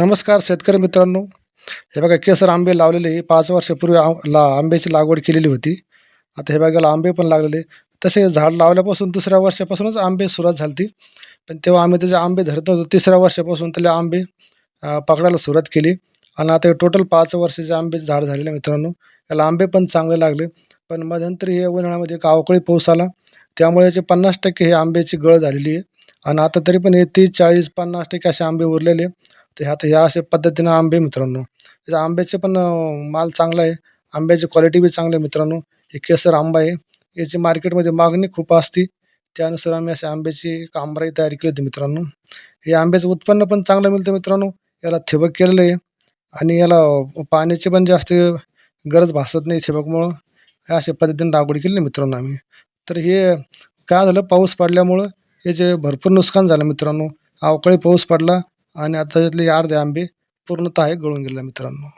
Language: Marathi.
नमस्कार शेतकरी मित्रांनो. हे बघा केसर आंबे लावलेले पाच वर्षापूर्वी आं ला आंब्याची लागवड केलेली होती. आता हे बघायला आंबे पण लागलेले तसे झाड लावल्यापासून दुसऱ्या वर्षापासूनच आंबे सुरुवात झाली होती पण तेव्हा आम्ही त्याचे आंबे धरत नव्हतो तिसऱ्या वर्षापासून त्याला आंबे पकडायला सुरुवात केली. आणि आता टोटल पाच वर्षाचे आंबेचे झाड झालेले मित्रांनो त्याला आंबे पण चांगले लागले. पण मध्यंतरी हे उन्हाळ्यामध्ये कावकळी अवकाळी पाऊस आला. त्यामुळे याचे पन्नास टक्के हे आंब्याची गळ झालेली आहे. आणि आता तरी पण हे तीस चाळीस पन्नास टक्के असे आंबे उरलेले ते आता ह्या अशा पद्धतीनं आंबे मित्रांनो. त्याच्या आंब्याचे पण माल चांगला आहे. आंब्याची क्वालिटी बी चांगली आहे मित्रांनो. हे केसर आंबा आहे. याची मार्केटमध्ये मागणी खूप असते. त्यानुसार आम्ही अशा आंब्याची एक आंबाही तयारी केली होती मित्रांनो. हे आंब्याचं उत्पन्न पण चांगलं मिळतं मित्रांनो. याला ठिबक केलेलं आहे. आणि याला पाण्याची पण जास्त गरज भासत नाही ठिबकमुळं. ह्या अशा पद्धतीने लागवड केली मित्रांनो आम्ही. तर हे काय झालं? पाऊस पडल्यामुळं याचे भरपूर नुकसान झालं मित्रांनो. अवकाळी पाऊस पडला. आणि आता त्यातले अर्धे आंबे पूर्णतः गळून गेले मित्रांनो.